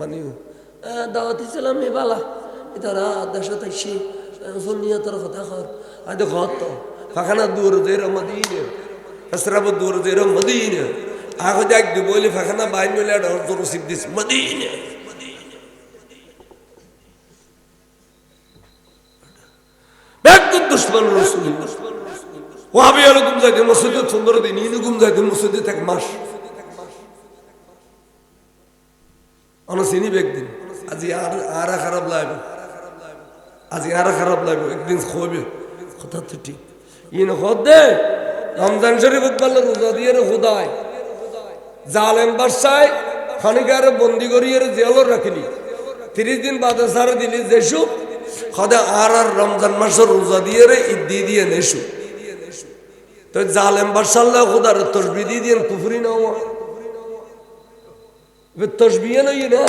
মানে দাওয়াতি ছিলাম এ বালা। তারা দেশে থাকছি শুনিয়া তোর কথা কর। আজ ঘর তো ফাখানা দূর মদিনে দূর মদিনে আগ বলি ফাখানা মিলে মদিনে দুশ্মন রসুল। সুন্দর দিন থাক মাস। অনেক চিনি একদিন আজি আর আর খারাপ লাগবে। আজি আর খারাপ লাগবে। একদিন খোবে কথা তো ঠিক। ইন খদ দে রমজান শরীফ পারলে রোজা দিয়ে খুদায়, জালেম বাসায় খানিকারে বন্দি করিয়ে জেলও রাখিলি। তিরিশ দিন বাদে সারে দিলি যেসু, খদে আর আর রমজান মাসের রোজা দিয়ে রে ঈদ দিয়ে দিয়ে নেসু। তো জালেম বাসাল্লাহ খুদার তসবি দিয়ে দিয়ে কুফরি তসবিয়ে নই রে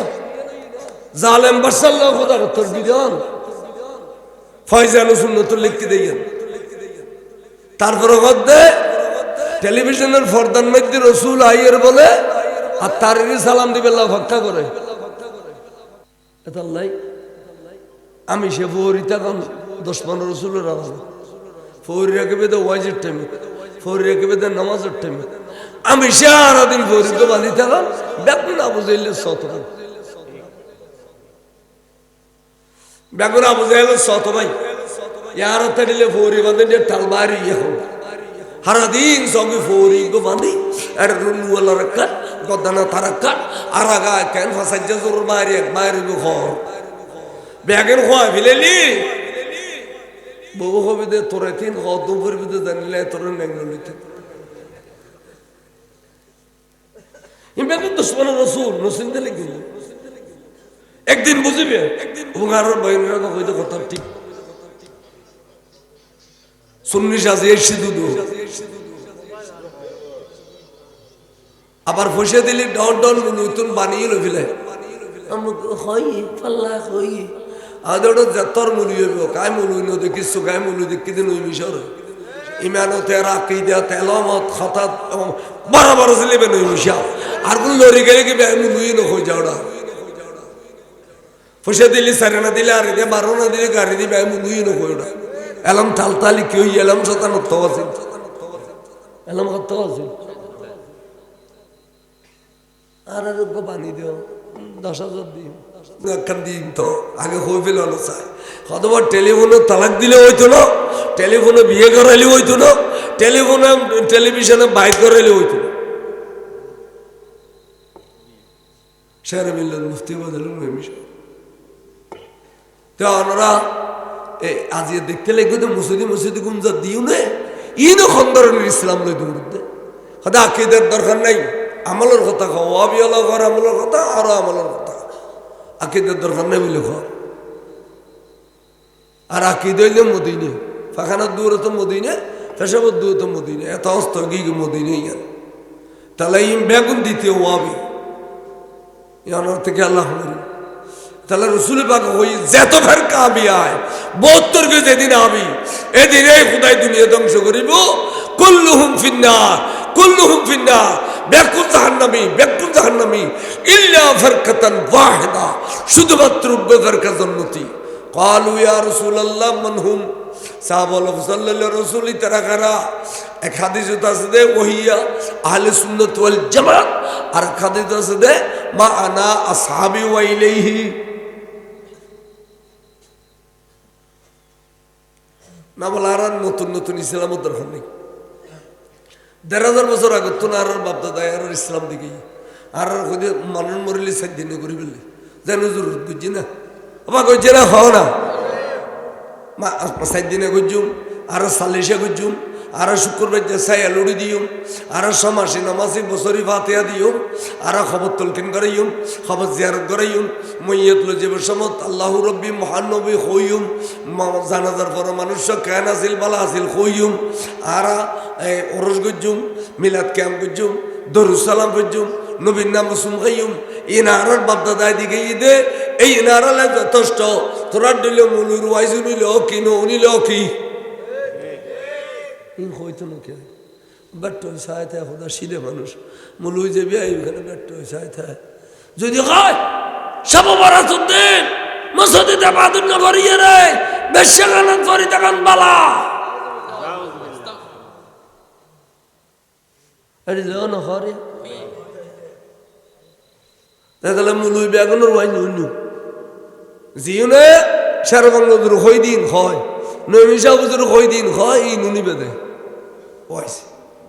জালেম বাসাল্লাহ খোদার তসবি দেন ফয়জান সুন্নতুল লিখতে দেন তারপরে গদ্দে টেলিভিশনের ফর্দার মধ্যে রসুল আইয়ের বলে আর তারেরই সালাম দিবে আল্লাহ ভক্তা করে এতাল্লাই আমি সে ফৌরি থাকাম দশ পনেরো রসুলের আলাদা ফৌরি রেখে বেদে ওয়াজের টাইমে ফৌরি রেখে বেদে নামাজের টাইমে আমি সারাদিন ফৌরি তো বাঁধি থাকাম বেগুন আবু জাইলে শতভাই বেগুন আবু জাইলে শতভাই ইয়ার তাড়িলে ফৌরি বাঁধে যে টালবারি এখন। সারাদিন সঙ্গে ফৌরি গো বাঁধি, আর রুলওয়ালা রাখার গদানা তারাকার আর আগা কেন ফাঁসাইজ জোর মারি, এক মারি জানিলে তোর নেংলো একদিন বুঝিবে কথা ঠিক। আবার ফসে দিলি ডন ডন নতুন বানিয়ে লো ফেলে। হয় পাল্লা হয়। আদর যতর মুলি হইব কাই মুলুই নদী কিছু গাই মুলুই দেখি দিন ওই মিশর ইমানতে রাকিদা তেলমত খতাত বড় বড় ছিলিবে নই মিশা। আর কোন লরি গেলে কি ব্যাগ মুলুই নই যাওড়া ফুসে দিলি, সারেনা দিলে, আর এদিকে বারো না দিলে, গাড়ি দিবে আমি মুলুই নই ওটা এলাম কি হই, এলাম শতানত আছে এলাম কত আছে আর আর বানি দিও, দশ হাজার দিও। একখান তো আগে হয়ে টেলিফোনে তালাক দিলে হইতো না, টেলিফোনে বিয়ে করাইলে হইতো না, টেলিফোনে টেলিভিশনে বাইক করাইলে হইতো না। শের মিললেন মুফতি তো ওনারা এই দেখতে লাগবে তো মুসিদি মুসিদি গুমজা দিও নে। ইনো খন্দরণের ইসলাম লই দূর দে হয়তো আকিদের দরকার নাই। আমলের কথা কও অবিয়লা ঘর আমলের কথা, আরও আমলের কথা। আকিদের দরকার নেই বলে ঘর। আর আকিদ হইলে মদিনে। ফাখানার দূরে তো মদিনে, পেশাবর দূরে তো মদিনে। এত অস্ত গিয়ে মদিনে ইয়ান তাহলে ইম বেগুন দিতে ওয়াবি ইয়ানোর থেকে আল্লাহ তাহলে রসুল পাক হই যেত ফের কাবি আয়, বহত্তর কে যেদিন আবি। এদিন এই খুদাই দুনিয়া ধ্বংস করিব। কুল্লুহুম ফিন্নার কুল্লুহুম ফিন্নার। বেকুল জাহান্নামি বেকুল জাহান্নামি ইল্লা ফারকাতান ওয়াহিদা শুধুমাত্র ফেরকা জন্নতি قالوا يا رسول الله من هم সাহাবা সাল্লাল্লাহু রাসূল তারা কারা এক হাদিস আছে দে ওহিয়া আহলে সুন্নাত ওয়াল জামাত আর এক হাদিস আছে দে মা আনা আসহাবি ওয়া ইলাইহি না বলে আর আর নতুন নতুন ইসলামের দরকার নেই দেড় হাজার বছর আগে তো আর বাপ দাদা, আর ইসলাম দিকে আর আর কই মরিলে সাত দিনে করি বললে যেন জরুরত বুঝছি না। আবার কইছে না, হও না। সাত দিনে গুজুম আরও সালিশে গুজুম আরও শুক্রবার যে সাই আলুড়ি দিউম আরও সমাসি নমাসি বছরি ফাতিয়া দিউম আরও খবর তলকিন করাইম খবর জিয়ারত করাইম মইয়ত লজিব সমত আল্লাহ রব্বি মহানবী হইম জানাজার পর মানুষ কেন আছিল বালা আছিল হইম আরা ওরস গুজুম মিলাদ ক্যাম্প গুজুম দরুসালাম গুজুম নবীন নাম সুম খাইম ইনারার বাপদাদায় দিকে দে এই ইনারালে যথেষ্ট তোরা দিল মুলুর ওয়াইজু নিল কি নিল কি? হইতো না কে? সায় থাকে খোদা শিলে মানুষ। মুলুই যে বিয়ে এখানে ব্যর্থ সায় থাকে যদি হয় সব বরাসুদ্দিন মসজিদে বাদুন করিয়ে রে তখন বালা আরে যাও না তাহলে মুলুই বেগুনের ওয়াই নুনু জিউনে সারবঙ্গ হই দিন হয় নৈমিষা বুজুর হই দিন হয় ই নুনি বেদে পয়সা